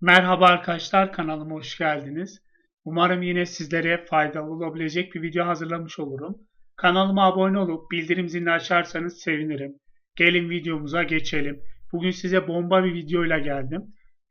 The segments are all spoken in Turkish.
Merhaba arkadaşlar kanalıma hoş geldiniz. Umarım yine sizlere faydalı olabilecek bir video hazırlamış olurum. Kanalıma abone olup bildirim zilini açarsanız sevinirim. Gelin videomuza geçelim. Bugün size bomba bir videoyla geldim.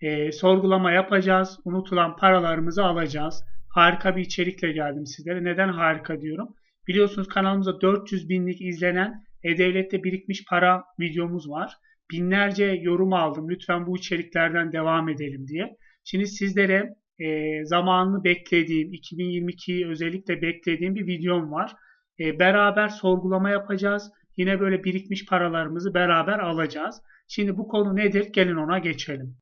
Ee, sorgulama yapacağız. Unutulan paralarımızı alacağız. Harika bir içerikle geldim sizlere. Neden harika diyorum? Biliyorsunuz kanalımızda 400 binlik izlenen E-Devlet'te birikmiş para videomuz var binlerce yorum aldım. Lütfen bu içeriklerden devam edelim diye. Şimdi sizlere e, zamanını beklediğim, 2022'yi özellikle beklediğim bir videom var. E, beraber sorgulama yapacağız. Yine böyle birikmiş paralarımızı beraber alacağız. Şimdi bu konu nedir? Gelin ona geçelim.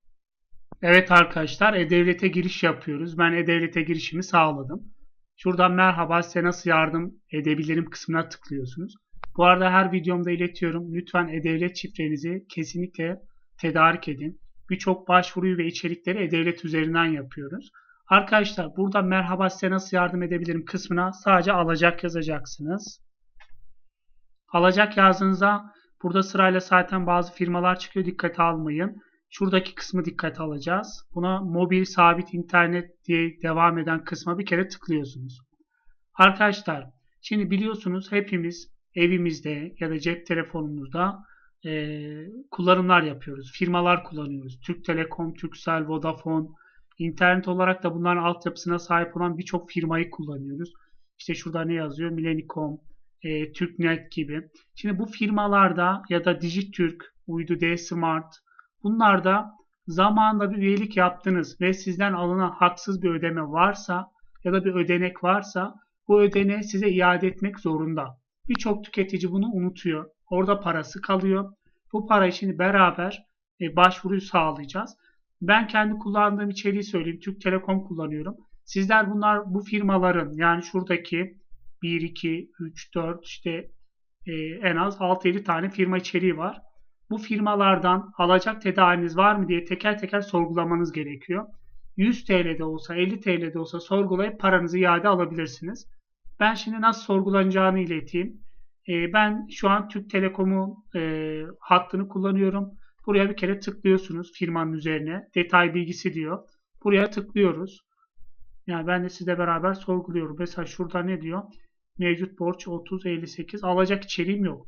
Evet arkadaşlar E-Devlet'e giriş yapıyoruz. Ben E-Devlet'e girişimi sağladım. Şuradan merhaba size nasıl yardım edebilirim kısmına tıklıyorsunuz. Bu arada her videomda iletiyorum. Lütfen e-devlet şifrenizi kesinlikle tedarik edin. Birçok başvuruyu ve içerikleri e-devlet üzerinden yapıyoruz. Arkadaşlar burada merhaba size nasıl yardım edebilirim kısmına sadece alacak yazacaksınız. Alacak yazdığınızda burada sırayla zaten bazı firmalar çıkıyor dikkate almayın. Şuradaki kısmı dikkate alacağız. Buna mobil sabit internet diye devam eden kısma bir kere tıklıyorsunuz. Arkadaşlar şimdi biliyorsunuz hepimiz evimizde ya da cep telefonumuzda e, kullanımlar yapıyoruz. Firmalar kullanıyoruz. Türk Telekom, Turkcell, Vodafone, internet olarak da bunların altyapısına sahip olan birçok firmayı kullanıyoruz. İşte şurada ne yazıyor? Millennicom, e, Türknet gibi. Şimdi bu firmalarda ya da Dijitürk, Uydu D Smart bunlarda zamanında bir üyelik yaptınız ve sizden alınan haksız bir ödeme varsa ya da bir ödenek varsa bu ödeneği size iade etmek zorunda. Birçok tüketici bunu unutuyor. Orada parası kalıyor. Bu parayı şimdi beraber e, başvuruyu sağlayacağız. Ben kendi kullandığım içeriği söyleyeyim. Türk Telekom kullanıyorum. Sizler bunlar bu firmaların yani şuradaki 1, 2, 3, 4 işte e, en az 6-7 tane firma içeriği var. Bu firmalardan alacak tedaviniz var mı diye teker teker sorgulamanız gerekiyor. 100 TL'de olsa 50 TL'de olsa sorgulayıp paranızı iade alabilirsiniz. Ben şimdi nasıl sorgulanacağını ileteyim. E, ben şu an Türk Telekom'u e, hattını kullanıyorum. Buraya bir kere tıklıyorsunuz firmanın üzerine. Detay bilgisi diyor. Buraya tıklıyoruz. Yani ben de sizle beraber sorguluyorum. Mesela şurada ne diyor? Mevcut borç 30.58. Alacak içeriğim yok.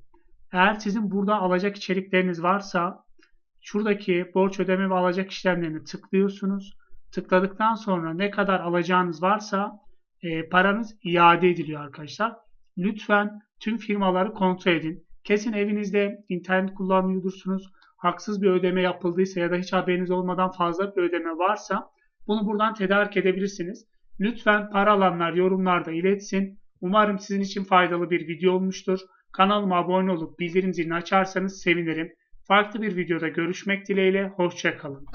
Eğer sizin burada alacak içerikleriniz varsa şuradaki borç ödeme ve alacak işlemlerini tıklıyorsunuz. Tıkladıktan sonra ne kadar alacağınız varsa e, paranız iade ediliyor arkadaşlar. Lütfen tüm firmaları kontrol edin. Kesin evinizde internet kullanmıyordursunuz. Haksız bir ödeme yapıldıysa ya da hiç haberiniz olmadan fazla bir ödeme varsa bunu buradan tedarik edebilirsiniz. Lütfen para alanlar yorumlarda iletsin. Umarım sizin için faydalı bir video olmuştur. Kanalıma abone olup bildirim zilini açarsanız sevinirim. Farklı bir videoda görüşmek dileğiyle. Hoşçakalın.